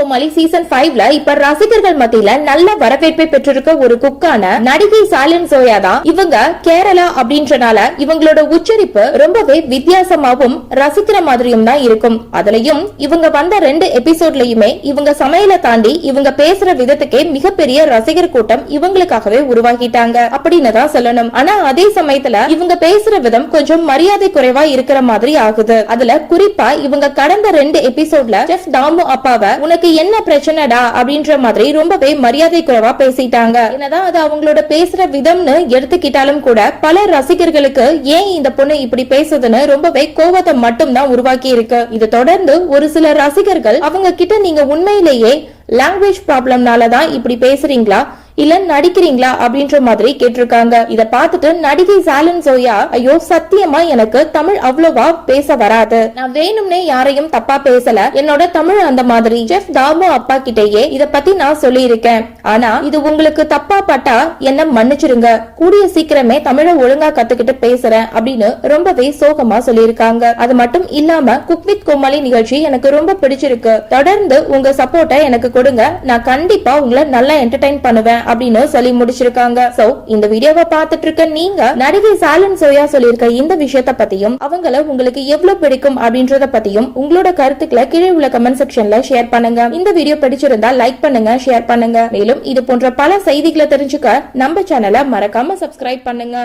கோமாளி season ஃபைவ்ல இப்ப ரசிகர்கள் மத்தியில நல்ல வரவேற்பை பெற்றிருக்க ஒரு குக்கான நடிகை சாலின் சோயா தான் இவங்க கேரளா அப்படின்றனால இவங்களோட உச்சரிப்பு ரொம்பவே வித்தியாசமாவும் ரசிக்கிற மாதிரியும் தான் இருக்கும். அதுலயும் இவங்க வந்த ரெண்டு எபிசோட்லயுமே இவங்க சமையலை தாண்டி இவங்க பேசுற விதத்துக்கே மிகப்பெரிய ரசிகர் கூட்டம் இவங்களுக்காகவே உருவாக்கிட்டாங்க அப்படின்னு தான் சொல்லணும். ஆனா அதே சமயத்துல இவங்க பேசுற விதம் கொஞ்சம் மரியாதை குறைவா இருக்கிற மாதிரி ஆகுது. அதுல குறிப்பா இவங்க கடந்த ரெண்டு எபிசோட்ல செஃப் தாமு அப்பாவை உனக்கு என்ன பிரச்சனைடா அப்படின்ற மாதிரி ரொம்பவே மரியாதை குறைவா பேசிட்டாங்க. என்னதான் அது அவங்களோட பேசுற விதம்னு எடுத்துக்கிட்டாலும் கூட பல ரசிகர்களுக்கு ஏன் இந்த பொண்ணு இப்படி பேசுதுன்னு ரொம்பவே கோவத்தை மட்டும் தான் உருவாக்கி இருக்கு. இது தொடர்ந்து ஒரு சில ரசிகர்கள் அவங்க கிட்ட நீங்க உண்மையிலேயே லாங்குவேஜ் ப்ராப்ளம்னால தான் இப்படி பேசுறீங்களா? இல்ல நடிக்கிறீங்களா அப்படின்ற மாதிரி கேட்டிருக்காங்க. இத பார்த்துட்டு நடிகை சாலன் சோயா ஐயோ சத்தியமா எனக்கு தமிழ் அவ்வளவா பேச வராது. நான் வேணும்னே யாரையும் தப்பா பேசல. என்னோட தமிழ் அந்த மாதிரி. ஜெஃப் தாமு அப்பா கிட்டேயே இத பத்தி நான் சொல்லி இருக்கேன் ஆனா இது உங்களுக்கு தப்பா பட்டா என்ன மன்னிச்சிருங்க. கூடிய சீக்கிரமே தமிழை ஒழுங்கா கத்துக்கிட்டு பேசுறேன் அப்படின்னு ரொம்பவே சோகமா சொல்லியிருக்காங்க. அது மட்டும் இல்லாம குக் வித் கோமாளி நிகழ்ச்சி எனக்கு ரொம்ப பிடிச்சிருக்கு. தொடர்ந்து உங்க சப்போர்ட்டை எனக்கு கொடுங்க. நான் கண்டிப்பா உங்களை நல்லா என்டர்டைன் பண்ணுவேன். அப்படின்னு சொல்லி முடிச்சிருக்காங்க. சோ இந்த வீடியோவை பார்த்துட்டு இருக்க நீங்க நடிகை சாலன் சோயா சொல்லியிருக்க இந்த விஷயத்த பத்தியும் அவங்கள உங்களுக்கு எவ்வளவு பிடிக்கும் அப்படின்றத பத்தியும் உங்களோட கருத்துக்களை கீழே உள்ள கமெண்ட் செக்ஷன்ல ஷேர் பண்ணுங்க. இந்த வீடியோ பிடிச்சிருந்தா லைக் பண்ணுங்க ஷேர் பண்ணுங்க. மேலும் இது போன்ற பல செய்திகளை தெரிஞ்சுக்க நம்ம சேனலை மறக்காம சப்ஸ்கிரைப் பண்ணுங்க.